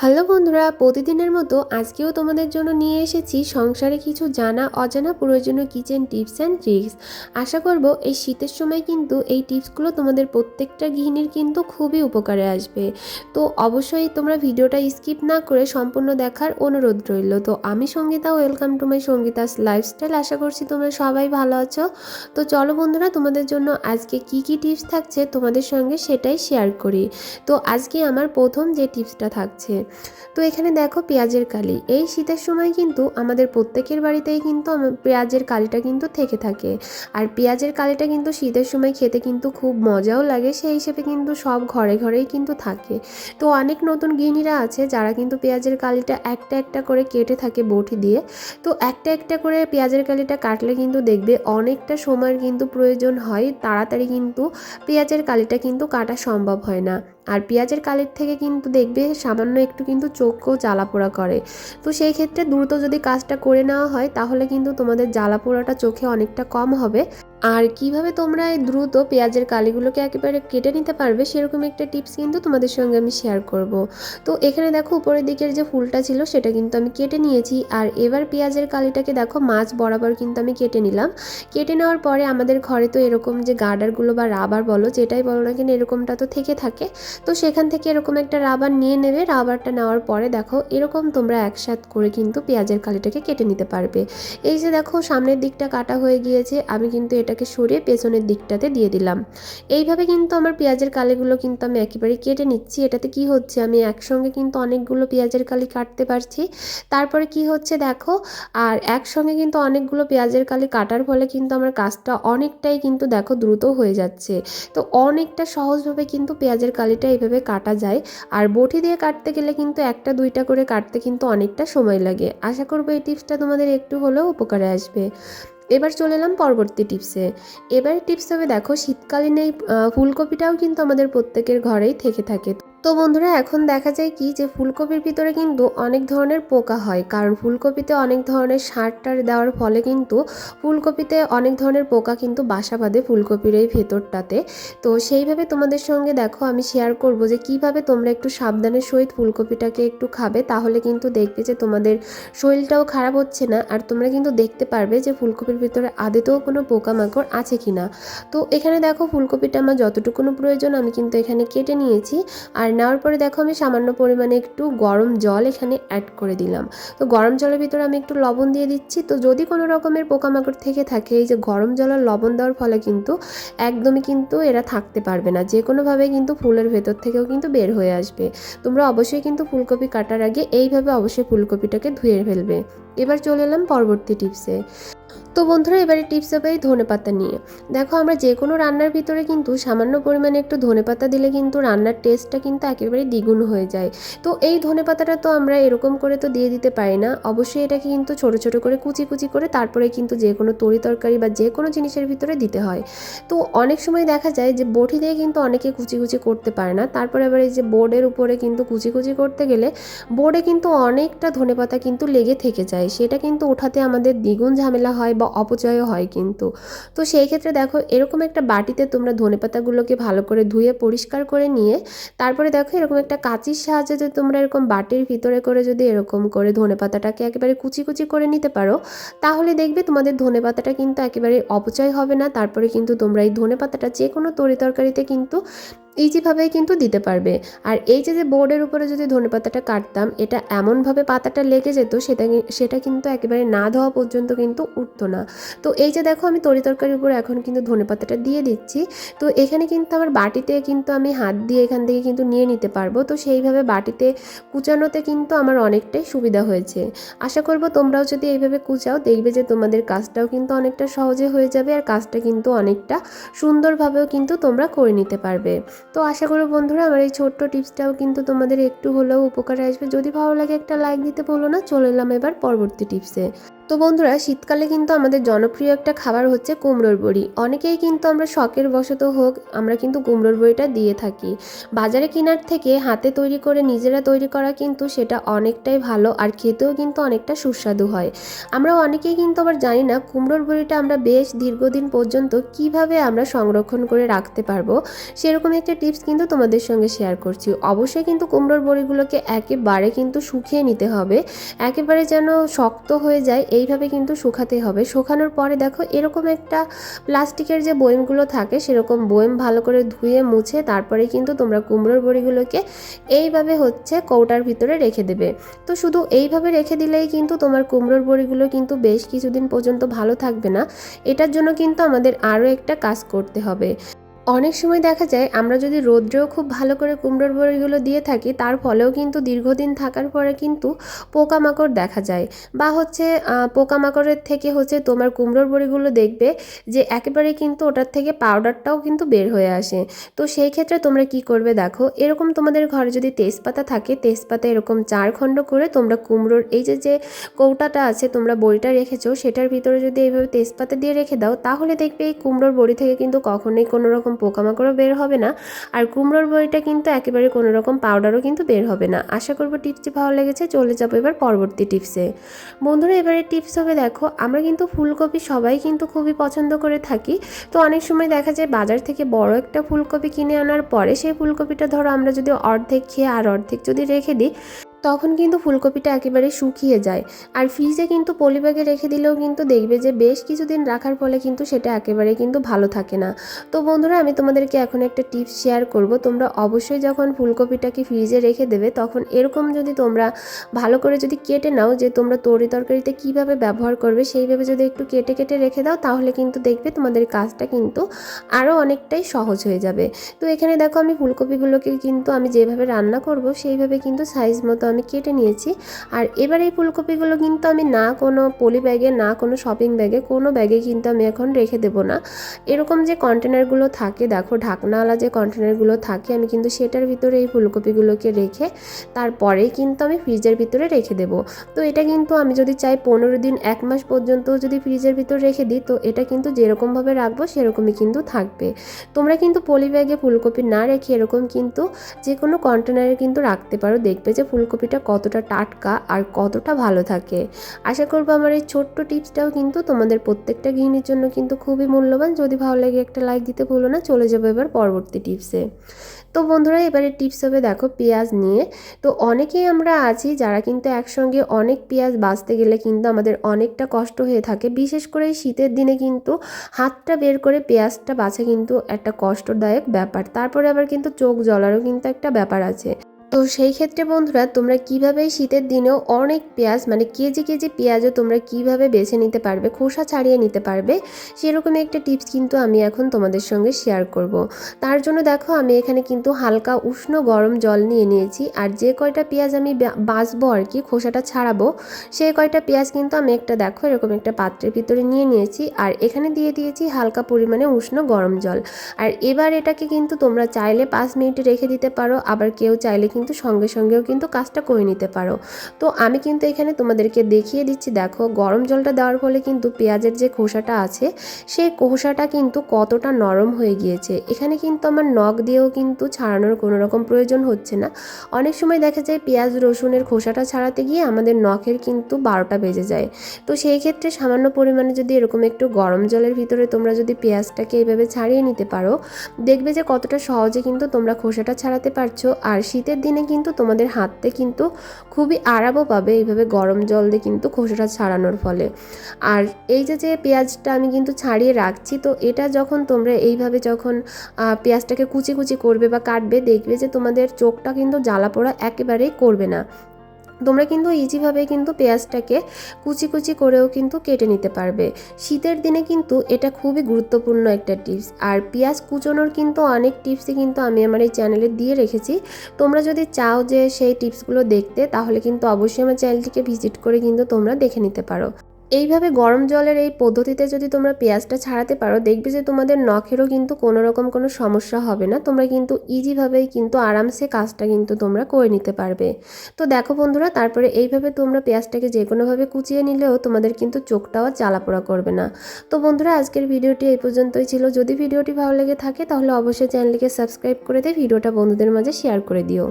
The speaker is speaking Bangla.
হ্যালো বন্ধুরা, প্রতিদিনের মতো আজকেও তোমাদের জন্য নিয়ে এসেছি সংসারে কিছু জানা, অজানা প্রয়োজনীয় কিচেন টিপস অ্যান্ড ট্রিক্স আশা করব এই শীতের সময় কিন্তু এই টিপসগুলো তোমাদের প্রত্যেকটা গৃহিণীর কিন্তু খুবই উপকারে আসবে। তো অবশ্যই তোমরা ভিডিওটা স্কিপ না করে সম্পূর্ণ দেখার অনুরোধ রইল। তো আমি Sangeeta welcome to my Sangeeta's lifestyle আশা করছি তোমরা সবাই ভালো আছো। তো চলো বন্ধুরা, তোমাদের জন্য আজকে কি কি টিপস থাকছে তোমাদের সঙ্গে সেটাই শেয়ার করি। তো আজকে আমার প্রথম যে টিপসটা থাকছে তো এখানে দেখো পেঁয়াজের কালি। এই শীতের সময় কিন্তু আমাদের প্রত্যেকের বাড়িতেই কিন্তু পেঁয়াজের কালিটা কিন্তু থেকে থাকে। আর পেঁয়াজের কালিটা কিন্তু শীতের সময় খেতে কিন্তু খুব মজাও লাগে, সেই হিসেবে কিন্তু সব ঘরে ঘরেই কিন্তু থাকে। তো অনেক নতুন গৃহিণীরা আছে যারা কিন্তু পেঁয়াজের কালিটা একটা একটা করে কেটে থাকে বটি দিয়ে। তো একটা একটা করে পেঁয়াজের কালিটা কাটলে কিন্তু দেখবে অনেকটা সময়ের কিন্তু প্রয়োজন হয়, তাড়াতাড়ি কিন্তু পেঁয়াজের কালিটা কিন্তু কাটা সম্ভব হয় না। আর পেঁয়াজের কালির থেকে কিন্তু দেখবে সামান্য একটু কিন্তু চোখও জ্বালা পোড়া করে। তো সেই ক্ষেত্রে দ্রুত যদি কাজটা করে নেওয়া হয়, তাহলে কিন্তু তোমাদের জ্বালা পোড়াটা চোখে অনেকটা কম হবে। আর কীভাবে তোমরা এই দ্রুত পেঁয়াজের কালিগুলোকে একেবারে কেটে নিতে পারবে, সেরকম একটা টিপস কিন্তু তোমাদের সঙ্গে আমি শেয়ার করব। তো এখানে দেখো উপরের দিকের যে ফুলটা ছিল, সেটা কিন্তু আমি কেটে নিয়েছি। আর এবার পেঁয়াজের কালিটাকে দেখো, মাছ বরাবর কিন্তু আমি কেটে নিলাম। কেটে নেওয়ার পরে আমাদের ঘরে তো এরকম যে গার্ডারগুলো বা রাবার বলো, যেটাই বলো না কেন, এরকমটা তো থেকে থাকে। তো সেখান থেকে এরকম একটা রাবার নিয়ে নেবে, রাবারটা নেওয়ার পরে দেখো, এরকম তোমরা একসাথ করে কিন্তু পেঁয়াজের কালিটাকে কেটে নিতে পারবে। এই যে দেখো, সামনের দিকটা কাটা হয়ে গিয়েছে, আমি কিন্তু এটাকে সরিয়ে পেছনের দিকটাতে দিয়ে দিলাম। এইভাবে কিন্তু আমার পেঁয়াজের কালিগুলো কিন্তু আমি একেবারে কেটে নিচ্ছি। এটাতে কি হচ্ছে? আমি একসঙ্গে কিন্তু অনেকগুলো পেঁয়াজের কালি কাটতে পারছি। তারপরে কি হচ্ছে দেখো? আর একসঙ্গে কিন্তু অনেকগুলো পেঁয়াজের কালি কাটার ফলে কিন্তু আমার কাজটা অনেকটাই কিন্তু দেখো দ্রুত হয়ে যাচ্ছে। তো অনেকটা সহজভাবে কিন্তু পেঁয়াজের কালিটা এইভাবে কাটা যায়। আর বটি দিয়ে কাটতে গেলে কিন্তু একটা, দুইটা করে কাটতে কিন্তু অনেকটা সময় লাগে। আশা করব এই টিপসটা তোমাদের একটু হলেও উপকারে আসবে। এবার চলে এলাম পরবর্তী টিপসে এবার টিপস হবে দেখো, শীতকালীন এই ফুলকপিটাও কিন্তু আমাদের প্রত্যেকের ঘরেই থেকে থাকে। তো বন্ধুরা, এখন দেখা যায় কি যে ফুলকপির ভিতরে কিন্তু অনেক ধরনের পোকা হয়। কারণ ফুলকপিতে অনেক ধরনের সার টার দেওয়ার ফলে কিন্তু ফুলকপিতে অনেক ধরনের পোকা কিন্তু বাসা বাঁধে ফুলকপির এই ভেতরটাতে। তো সেইভাবে তোমাদের সঙ্গে দেখো, আমি শেয়ার করব যে কীভাবে তোমরা একটু সাবধানের সহিত ফুলকপিটাকে একটু খাবে, তাহলে কিন্তু দেখবে যে তোমাদের শরীরটাও খারাপ হচ্ছে না। আর তোমরা কিন্তু দেখতে পারবে যে ফুলকপির ভিতরে আদতেও কোনো পোকামাকড় আছে কি না তো এখানে দেখো, ফুলকপিটা আমার যতটুকুনো প্রয়োজন আমি কিন্তু এখানে কেটে নিয়েছি। আর নেওয়ার পরে দেখো আমি সামান্য পরিমাণে একটু গরম জল এখানে অ্যাড করে দিলাম। তো গরম জলের ভিতরে আমি একটু লবণ দিয়ে দিচ্ছি। তো যদি কোনো রকমের পোকামাকড় থেকে থাকে, এই যে গরম জল আর লবণ দেওয়ার ফলে কিন্তু একদমই কিন্তু এরা থাকতে পারবে না। যে কোনোভাবে কিন্তু ফুলের ভেতর থেকেও কিন্তু বের হয়ে আসবে। তোমরা অবশ্যই কিন্তু ফুলকপি কাটার আগে এইভাবে অবশ্যই ফুলকপিটাকে ধুয়ে ফেলবে। এবার চলে এলাম পরবর্তী টিপসে তো বন্ধুরা, এবারে টিপস হবে এই ধনে পাতা নিয়ে। দেখো আমরা যে কোনো রান্নার ভিতরে কিন্তু সামান্য পরিমাণে একটু ধনে পাতা দিলে কিন্তু রান্নার টেস্টটা কিন্তু একেবারে দ্বিগুণ হয়ে যায়। তো এই ধনে পাতাটা তো আমরা এরকম করে তো দিয়ে দিতে পারি না। অবশ্যই এটাকে কিন্তু ছোট ছোট করে কুচি কুচি করে তারপরে কিন্তু যে কোনো তরি তরকারি বা যে কোনো জিনিসের ভিতরে দিতে হয়। তো অনেক সময় দেখা যায় যে বটি দিয়ে কিন্তু অনেকে কুচি কুচি করতে পারে না। তারপরে আবার এই যে বোর্ডের উপরে কিন্তু কুচি কুচি করতে গেলে বোর্ডে কিন্তু অনেকটা ধনে পাতা কিন্তু লেগে থেকে যায়। সেটা কিন্তু ওঠাতে আমাদের দ্বিগুণ ঝামেলা হয় বা অপচয়ও হয় কিন্তু। তো সেই ক্ষেত্রে দেখো এরকম একটা বাটিতে তোমরা ধনে পাতাগুলোকে ভালো করে ধুয়ে পরিষ্কার করে নিয়ে তারপরে দেখো, এরকম একটা কাঁচির সাহায্যে যদি তোমরা এরকম বাটির ভিতরে করে যদি এরকম করে ধনে পাতাটাকে একেবারে কুচি কুচি করে নিতে পারো, তাহলে দেখবে তোমাদের ধনে পাতাটা কিন্তু একেবারে অপচয় হবে না। তারপরে কিন্তু তোমরা এই ধনে পাতাটা যে কোনো তরি তরকারিতে কিন্তু ইজিভাবেই কিন্তু দিতে পারবে। আর এই যে যে বোর্ডের উপরে যদি ধনে পাতাটা কাটতাম, এটা এমনভাবে পাতাটা লেগে যেত, সেটা সেটা কিন্তু একেবারে না ধোয়া পর্যন্ত কিন্তু উঠতো না। তো এই যে দেখো, আমি তরি তরকারির উপরে এখন কিন্তু ধনে পাতাটা দিয়ে দিচ্ছি। তো এখানে কিন্তু আমার বাটিতে কিন্তু আমি হাত দিয়ে এখান থেকে কিন্তু নিয়ে নিতে পারব। তো সেইভাবে বাটিতে কুচানোতে কিন্তু আমার অনেকটাই সুবিধা হয়েছে। আশা করব তোমরাও যদি এইভাবে কুচাও, দেখবে যে তোমাদের কাজটাও কিন্তু অনেকটা সহজে হয়ে যাবে, আর কাজটা কিন্তু অনেকটা সুন্দরভাবেও কিন্তু তোমরা করে নিতে পারবে। তো আশা করো বন্ধুরা আমার এই ছোট্ট টিপসটাও কিন্তু তোমাদের একটু হলেও উপকার আসবে। যদি ভালো লাগে একটা লাইক দিতে বলো না, চলে এলাম এবার পরবর্তী টিপসে। তো বন্ধুরা, শীতকালে কিন্তু আমাদের জনপ্রিয় একটা খাবার হচ্ছে কুমড়োর বড়ি। অনেকেই কিন্তু আমরা শখের বশত হোক, আমরা কিন্তু কুমড়োর বড়িটা দিয়ে থাকি। বাজারে কেনার থেকে হাতে তৈরি করে নিজেরা তৈরি করা কিন্তু সেটা অনেকটাই ভালো আর খেতেও কিন্তু অনেকটা সুস্বাদু হয়। আমরা অনেকেই কিন্তু আবার জানি না কুমড়োর বড়িটা আমরা বেশ দীর্ঘদিন পর্যন্ত কীভাবে আমরা সংরক্ষণ করে রাখতে পারব, সেরকম একটা টিপস কিন্তু তোমাদের সঙ্গে শেয়ার করছি। অবশ্যই কিন্তু কুমড়োর বড়িগুলোকে একেবারে কিন্তু শুকিয়ে নিতে হবে, একেবারে যেন শক্ত হয়ে যায় এইভাবে কিন্তু শুকাতে হবে। শুকানোর পরে দেখো এরকম একটা প্লাস্টিকের যে বয়েমগুলো থাকে সেরকম বয়েম ভালো করে ধুয়ে মুছে তারপরে কিন্তু তোমরা কুমড়োর বড়িগুলোকে এইভাবে হচ্ছে কৌটার ভিতরে রেখে দেবে। তো শুধু এইভাবে রেখে দিলেই কিন্তু তোমার কুমড়োর বড়িগুলো কিন্তু বেশ কিছুদিন পর্যন্ত ভালো থাকবে না। এটার জন্য কিন্তু আমাদের আরও একটা কাজ করতে হবে। অনেক সময় দেখা যায় আমরা যদি রোদ্রেও খুব ভালো করে কুমড়োর বড়িগুলো দিয়ে থাকি, তার ফলেও কিন্তু দীর্ঘদিন থাকার পরে কিন্তু পোকামাকড় দেখা যায়। বা হচ্ছে পোকামাকড়ের থেকে হচ্ছে তোমার কুমড়োর বড়িগুলো দেখবে যে একেবারে কিন্তু ওটার থেকে পাউডারটাও কিন্তু বের হয়ে আসে। তো সেই ক্ষেত্রে তোমরা কি করবে দেখো, এরকম তোমাদের ঘরে যদি তেজপাতা থাকে, তেজপাতা এরকম চার খণ্ড করে তোমরা কুমড়োর এই যে যে কৌটাটা আছে তোমরা বড়িটা রেখেছো, সেটার ভিতরে যদি এইভাবে তেজপাতা দিয়ে রেখে দাও, তাহলে দেখবে এই কুমড়োর বড়ি থেকে কিন্তু কখনোই কোনো রকম পোকামাকড়ও বের হবে না। আর কুমড়োর বড়িটা কিন্তু একেবারে কোনো রকম পাউডারও কিন্তু বের হবে না। আশা করব টিপসটি ভালো লেগেছে, চলে যাব এবার পরবর্তী টিপসে। বন্ধুরা, এবারে টিপস হবে দেখো, আমরা কিন্তু ফুলকপি সবাই কিন্তু খুবই পছন্দ করে থাকি। তো অনেক সময় দেখা যায় বাজার থেকে বড় একটা ফুলকপি কিনে আনার পরে সেই ফুলকপিটা ধরো আমরা যদি অর্ধেক খেয়ে আর অর্ধেক যদি রেখে দিই তখন কিন্তু ফুলকপিটা একেবারে শুকিয়ে যায়। আর ফ্রিজে কিন্তু পলিব্যাগে রেখে দিলেও কিন্তু দেখবে যে বেশ কিছুদিন রাখার ফলে কিন্তু সেটা একেবারে কিন্তু ভালো থাকে না। তো বন্ধুরা, আমি তোমাদেরকে এখন একটা টিপস শেয়ার করব। তোমরা অবশ্যই যখন ফুলকপিটাকে ফ্রিজে রেখে দেবে, তখন এরকম যদি তোমরা ভালো করে যদি কেটে নাও যে তোমরা তরি তরকারিতে কীভাবে ব্যবহার করবে, সেইভাবে যদি একটু কেটে কেটে রেখে দাও, তাহলে কিন্তু দেখবে তোমাদের কাজটা কিন্তু আরও অনেকটাই সহজ হয়ে যাবে। তো এখানে দেখো আমি ফুলকপিগুলোকে কিন্তু আমি যেভাবে রান্না করব, সেইভাবে কিন্তু সাইজ মতো আমি কেটে নিয়েছি। আর এবার এই ফুলকপিগুলো কিন্তু আমি না কোনো পলি ব্যাগে, না কোনো শপিং ব্যাগে, কোনো ব্যাগে কিন্তু আমি এখন রেখে দেবো না। এরকম যে কন্টেনারগুলো থাকে, দেখো ঢাকনাওয়ালা যে কন্টেনারগুলো থাকে, আমি কিন্তু সেটার ভিতরে এই ফুলকপিগুলোকে রেখে তারপরেই কিন্তু আমি ফ্রিজের ভিতরে রেখে দেবো। তো এটা কিন্তু আমি যদি চাই পনেরো দিন, এক মাস পর্যন্ত যদি ফ্রিজের ভিতর রেখে দিই, তো এটা কিন্তু যেরকমভাবে রাখব, সেরকমই কিন্তু থাকবে। তোমরা কিন্তু পলি ব্যাগে ফুলকপি না রেখে এরকম কিন্তু যে কোনো কন্টেনারে কিন্তু রাখতে পারো। দেখবে যে ফুলকপিটা কতটা টাটকা আর কতটা ভালো থাকে। আশা করব আমার এই ছোট্ট টিপসটাও কিন্তু তোমাদের প্রত্যেকটা গৃহিণীর জন্য কিন্তু খুবই মূল্যবান। যদি ভালো লাগে একটা লাইক দিতে ভুলো না, চলে যাব এবার পরবর্তী টিপসে তো বন্ধুরা, এবারে টিপস হবে দেখো পেঁয়াজ নিয়ে। তো অনেকেই আমরা আছি যারা কিন্তু একসঙ্গে অনেক পেঁয়াজ বাঁচতে গেলে কিন্তু আমাদের অনেকটা কষ্ট হয়ে থাকে। বিশেষ করে শীতের দিনে কিন্তু হাতটা বের করে পেঁয়াজটা বাছা কিন্তু একটা কষ্টদায়ক ব্যাপার। তারপরে আবার কিন্তু চোখ জ্বলারও কিন্তু একটা ব্যাপার আছে। তো সেই ক্ষেত্রে বন্ধুরা, তোমরা কীভাবে শীতের দিনেও অনেক পেঁয়াজ মানে কেজি কেজি পেঁয়াজও তোমরা কীভাবে বেছে নিতে পারবে, খোসা ছাড়িয়ে নিতে পারবে, সেরকমই একটা টিপস কিন্তু আমি এখন তোমাদের সঙ্গে শেয়ার করব। তার জন্য দেখো, আমি এখানে কিন্তু হালকা উষ্ণ গরম জল নিয়ে নিয়েছি, আর যে কয়টা পেঁয়াজ আমি বা- বাছবো আর কি, খোসাটা ছাড়াবো সেই কয়টা পেঁয়াজ কিন্তু আমি একটা, দেখো, এরকম একটা পাত্রের ভিতরে নিয়ে নিয়েছি, আর এখানে দিয়ে দিয়েছি হালকা পরিমাণে উষ্ণ গরম জল আর এবার এটাকে কিন্তু তোমরা চাইলে পাঁচ মিনিট রেখে দিতে পারো, আবার কেউ চাইলে কিন্তু সঙ্গে সঙ্গেও কিন্তু কাজটা করে নিতে পারো। তো আমি কিন্তু এখানে তোমাদেরকে দেখিয়ে দিচ্ছি, দেখো গরম জলটা দেওয়ার ফলে কিন্তু পেঁয়াজের যে খোসাটা আছে, সেই খোসাটা কিন্তু কতটা নরম হয়ে গিয়েছে। এখানে কিন্তু আমার নখ দিয়েও কিন্তু ছাড়ানোর কোনো রকম প্রয়োজন হচ্ছে না। অনেক সময় দেখা যায় পেঁয়াজ, রসুনের খোসাটা ছাড়াতে গিয়ে আমাদের নখের কিন্তু বারোটা বেজে যায়। তো সেই ক্ষেত্রে সামান্য পরিমাণে যদি এরকম একটু গরম জলের ভিতরে তোমরা যদি পেঁয়াজটাকে এইভাবে ছাড়িয়ে নিতে পারো, দেখবে যে কতটা সহজে কিন্তু তোমরা খোসাটা ছাড়াতে পারছ। আর শীতের দিনে কিন্তু তোমাদের হাতে কিন্তু খুবই আরামও পাবে, এইভাবে গরম জল দিয়ে কিন্তু খোসাটা ছাড়ানোর ফলে। আর এই যে যে পেঁয়াজটা আমি কিন্তু ছাড়িয়ে রাখছি, তো এটা যখন তোমরা এইভাবে যখন পেঁয়াজটাকে কুচি কুচি করবে বা কাটবে, দেখবে যে তোমাদের চোখটা কিন্তু জ্বালা পোড়া একেবারেই করবে না। তোমরা কিন্তু ইজিভাবে কিন্তু পেঁয়াজটাকে কুচি কুচি করেও কিন্তু কেটে নিতে পারবে। শীতের দিনে কিন্তু এটা খুবই গুরুত্বপূর্ণ একটা টিপস। আর পেঁয়াজ কুচোনোর কিন্তু অনেক টিপসই কিন্তু আমি আমার এই চ্যানেলে দিয়ে রেখেছি। তোমরা যদি চাও যে সেই টিপসগুলো দেখতে, তাহলে কিন্তু অবশ্যই আমার চ্যানেলটিকে ভিজিট করে কিন্তু তোমরা দেখে নিতে পারো। এইভাবে গরম জলের এই পদ্ধতিতে যদি তোমরা পেঁয়াজটা ছাড়াতে পারো, দেখবে যে তোমাদের নখেরও কিন্তু কোনো রকম কোনো সমস্যা হবে না। তোমরা কিন্তু ইজিভাবেই কিন্তু আরামসে কাজটা কিন্তু তোমরা করে নিতে পারবে। তো দেখো বন্ধুরা, তারপরে এইভাবে তোমরা পেঁয়াজটাকে যে কোনোভাবে কুচিয়ে নিলেও তোমাদের কিন্তু চোখটাও জ্বালাপোড়া করবে না। তো বন্ধুরা, আজকের ভিডিওটি এই পর্যন্তই ছিল। যদি ভিডিওটি ভালো লেগে থাকে, তাহলে অবশ্যই চ্যানেলটিকে সাবস্ক্রাইব করে দিয়ে ভিডিওটা বন্ধুদের মাঝে শেয়ার করে দিও।